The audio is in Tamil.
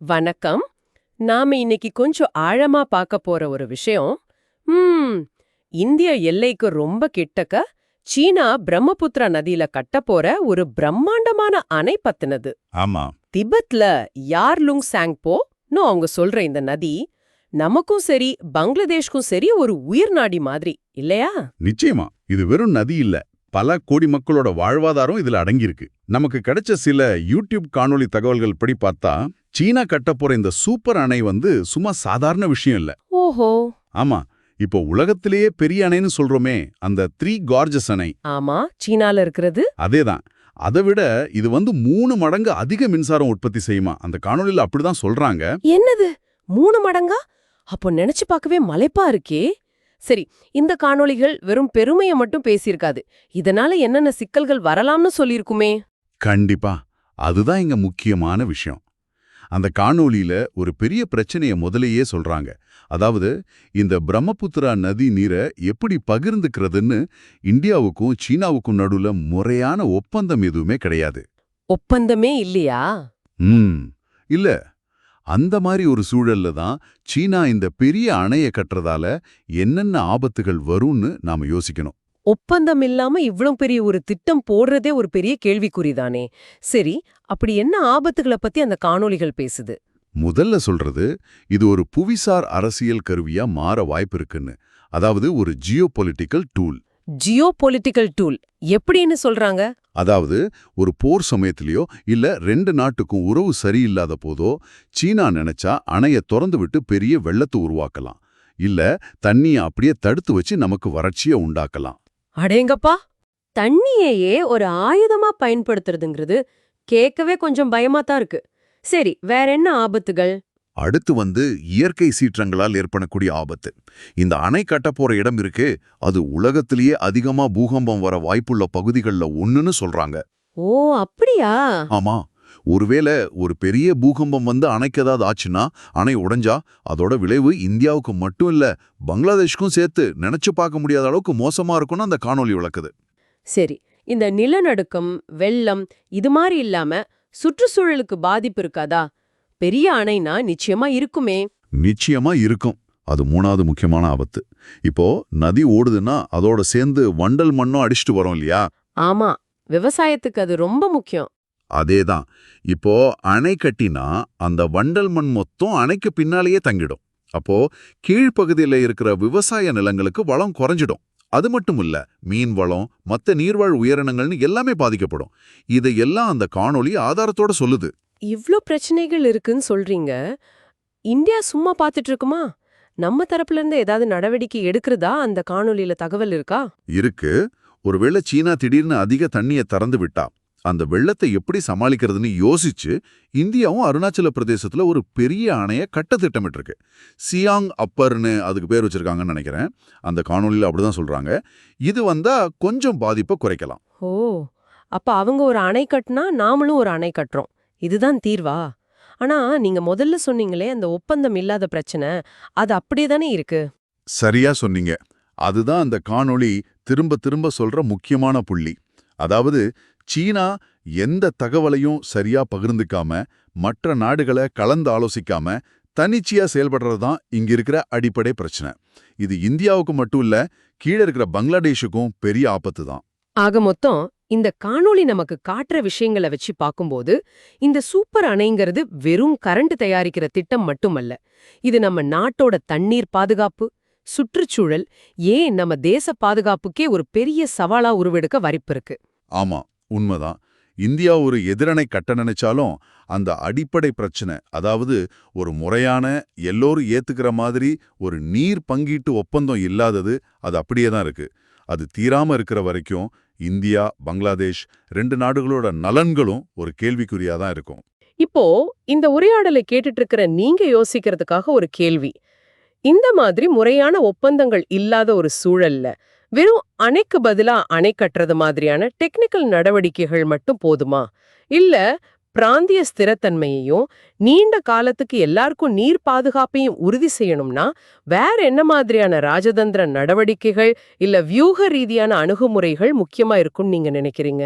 வணக்கம். நாம இன்னைக்கு கொஞ்சம் ஆழமா பார்க்க போற ஒரு விஷயம். ம் இந்திய எல்லைக்கு ரொம்ப கிட்டக்க சீனா பிரம்மபுத்திரா நதியில கட்டப் போற ஒரு பிரம்மாண்டமான அணை பத்தினது. ஆமா. திபெத்ல யார்லுங் சாங்போன்னு அவங்க சொல்ற இந்த நதி நமக்கும் சரி பங்களாதேஷ்க்கும் சரி ஒரு உயிர் நாடி மாதிரி இல்லையா? நிச்சயமா. இது வெறும் நதி இல்ல. பல கோடி மக்களோட வாழ்வாதாரம் இதுல அடங்கியிருக்கு. நமக்கு கிடைச்ச சில யூடியூப் காணொளி தகவல்கள் படி பார்த்தா சீனா கட்டப் போற இந்த சூப்பர் அணை வந்து சும்மா சாதாரண விஷயம் இல்ல. ஓஹோ. ஆமா இப்போ உலகத்திலேயே பெரிய அணைன்னு சொல்றோமே அந்த த்ரீ கார்ஜஸ் அணை. ஆமா சீனால இருக்கிறது. அதேதான். அதை விட இது வந்து மூணு மடங்கு அதிக மின்சாரம் உற்பத்தி செய்யுமா? அந்த காணொளியில அப்படிதான் சொல்றாங்க. என்னது? மூணு மடங்கா? அப்போ நினைச்சு பார்க்கவே மலைப்பா இருக்கே. சரி இந்த காணொளிகள் வெறும் பெருமையை மட்டும் பேசியிருக்காது. இதனால என்னென்ன சிக்கல்கள் வரலாம்னு சொல்லியிருக்குமே. கண்டிப்பா. அதுதான் இங்க முக்கியமான விஷயம். அந்த காணொளியில ஒரு பெரிய பிரச்சனைய முதலையே சொல்றாங்க. அதாவது இந்த பிரம்மபுத்திரா நதி நீரை எப்படி பகிர்ந்துக்கிறதுன்னு இந்தியாவுக்கும் சீனாவுக்கும் நடுவுல முறையான ஒப்பந்தம் எதுவுமே கிடையாது. ஒப்பந்தமே இல்லையா? ம். இல்ல. அந்த மாதிரி ஒரு சூழல்ல தான் சீனா இந்த பெரிய அணைய கட்டுறதால என்னென்ன ஆபத்துகள் வரும்னு நாம யோசிக்கணும். ஒப்பந்தம் இல்லாம இவ்ளோ பெரிய ஒரு திட்டம் போடுறதே ஒரு பெரிய கேள்விக்குறிதானே. சரி அப்படி என்ன ஆபத்துகளை பத்தி அந்த காணொளிகள் பேசுது? முதல்ல சொல்றது இது ஒரு புவிசார் அரசியல் கருவியா மாற வாய்ப்பு இருக்குன்னு. அதாவது ஒரு ஜியோ டூல். Geopolitical tool. எப்படின்னு சொல்றாங்க? அதாவது ஒரு போர் சமயத்திலயோ இல்ல ரெண்டு நாட்டுக்கும் உறவு சரியில்லாத போதோ சீனா நினைச்சா அணைய திறந்து விட்டு பெரிய வெள்ளத்தை உருவாக்கலாம். இல்ல தண்ணிய அப்படியே தடுத்து வச்சு நமக்கு வறட்சிய உண்டாக்கலாம். அடேங்கப்பா! தண்ணியையே ஒரு ஆயுதமா பயன்படுத்துறதுங்கிறது கேட்கவே கொஞ்சம் பயமா தான் இருக்கு. சரி வேற என்ன ஆபத்துகள்? அடுத்து வந்து இயற்கை சீற்றங்களால் ஏற்படக்கூடிய ஆபத்து. இந்த அணை கட்டப் போற இடம் இருக்கு அது உலகத்திலேயே அதிகமா பூகம்பம் வர வாய்ப்புள்ள பகுதிகள்ல ஒண்ணுன்னு சொல்றாங்க. ஓ அப்படியா? ஆமா. ஒருவேளை ஒரு பெரிய பூகம்பம் வந்து அணைக்கு ஏதாவது ஆச்சுன்னா அணை உடைஞ்சா அதோட விளைவு இந்தியாவுக்கு மட்டும் இல்ல பங்களாதேஷ்க்கும் சேர்த்து நினைச்சு பார்க்க முடியாத அளவுக்கு மோசமா இருக்கும்னு அந்த காணொளி விளக்குது. சரி இந்த நிலநடுக்கம் வெள்ளம் இது மாதிரி இல்லாம சுற்றுச்சூழலுக்கு பாதிப்பு இருக்காதா? பெரிய அணைனா நிச்சயமா இருக்குமே. நிச்சயமா இருக்கும். அது மூணாவது முக்கியமான ஆபத்து. இப்போ நதி ஓடுதுன்னா அதோட சேர்ந்து வண்டல் மண்ணும் அடிச்சிட்டு வரோம் இல்லையா? ஆமா விவசாயத்துக்கு அது ரொம்ப முக்கியம். அதேதான். இப்போ அணை கட்டினா அந்த வண்டல் மண் மொத்தம் அணைக்கு பின்னாலேயே தங்கிடும். அப்போ கீழ்ப்பகுதியில இருக்கிற விவசாய நிலங்களுக்கு வளம் குறைஞ்சிடும். அது மட்டும் இல்ல மீன் வளம் மத்த நீர்வாழ் உயிரினங்கள்னு எல்லாமே பாதிக்கப்படும். இதையெல்லாம் அந்த காணொளி ஆதாரத்தோட சொல்லுது. இவ்ளோ பிரச்சனைகள் இருக்குன்னு சொல்றீங்க. இந்தியா சும்மா பார்த்துட்டு இருக்குமா? நம்ம தரப்புல இருந்து ஏதாவது நடவடிக்கை எடுக்கிறதா அந்த காணொளியில தகவல் இருக்கா? இருக்கு. ஒருவேளை சீனா திடீர்னு அதிக தண்ணியை திறந்து விட்டா அந்த வெள்ளத்தை எப்படி சமாளிக்கிறதுன்னு யோசிச்சு இந்தியாவும் அருணாச்சல பிரதேசத்துல ஒரு பெரிய அணைய கட்ட திட்டமிட்டிருக்கு சியாங் அப்பர்னு அதுக்கு பேர் வச்சிருக்காங்கன்னு நினைக்கிறேன். அந்த காணொளியில அப்படிதான் சொல்றாங்க. இது வந்தா கொஞ்சம் பாதிப்பை குறைக்கலாம். ஓ அப்ப அவங்க ஒரு அணை கட்டினா நாமளும் ஒரு அணை கட்டுறோம். இதுதான் தீர்வா? ஆனா நீங்க முதல்ல சொன்னீங்களே அந்த ஒப்பந்தம் இல்லாத பிரச்சனை அது அப்படியே தானே இருக்கு? சரியா சொன்னீங்க. அதுதான் அந்த காணொளி திரும்ப திரும்ப சொல்ற முக்கியமான புள்ளி. அதாவது சீனா எந்த தகவலையும் சரியா பகிர்ந்துக்காம மற்ற நாடுகளை கலந்து ஆலோசிக்காம தனிச்சையா செயல்படுறது தான் இங்க இருக்கிற அடிப்படை பிரச்சனை. இது இந்தியாவுக்கு மட்டும் இல்ல கீழே இருக்கிற பங்களாதேஷுக்கும் பெரிய ஆபத்து தான். ஆக மொத்தம் இந்த காணொளி நமக்கு காட்டுற விஷயங்களை வச்சு பார்க்கும்போது இந்த சூப்பர் அணைங்கிறது வெறும் கரண்ட் தயாரிக்கிற திட்டம் மட்டுமல்ல. இது நம்ம நாட்டோட தண்ணீர் பாதுகாப்பு சுற்றுச்சூழல் ஏன் நம்ம தேச பாதுகாப்புக்கே ஒரு பெரிய சவாலா உருவெடுக்க வாய்ப்பு இருக்கு. ஆமா. உண்மைதான். இந்தியா ஒரு எதிரணை கட்ட நினைச்சாலும் அந்த அடிப்படை பிரச்சனை அதாவது ஒரு முறையான எல்லோரும் ஏத்துக்கிற மாதிரி ஒரு நீர் பங்கீட்டு ஒப்பந்தம் இல்லாதது அது அப்படியே தான் இருக்கு. அது தீராம இருக்கிற வரைக்கும் இந்தியா பங்களாதேஷ் ரெண்டு நாடுகளோட நலன்களும் ஒரு கேள்விக்குறியா தான் இருக்கும். இப்போ இந்த உரையாடலை கேட்டுட்டு இருக்கிற நீங்க யோசிக்கிறதுக்காக ஒரு கேள்வி. இந்த மாதிரி முறையான ஒப்பந்தங்கள் இல்லாத ஒரு சூழல்ல வெறும் அணைக்கு பதிலா அணை கட்டுறது மாதிரியான டெக்னிக்கல் நடவடிக்கைகள் மட்டும் போதுமா? இல்ல பிராந்திய ஸ்திரத்தன்மையையும் நீண்ட காலத்துக்கு எல்லாருக்கும் நீர் பாதுகாப்பையும் உறுதி செய்யணும்னா வேற என்ன மாதிரியான ராஜதந்திர நடவடிக்கைகள் இல்ல வியூக ரீதியான அணுகுமுறைகள் முக்கியமா இருக்கும்னு நீங்க நினைக்கிறீங்க?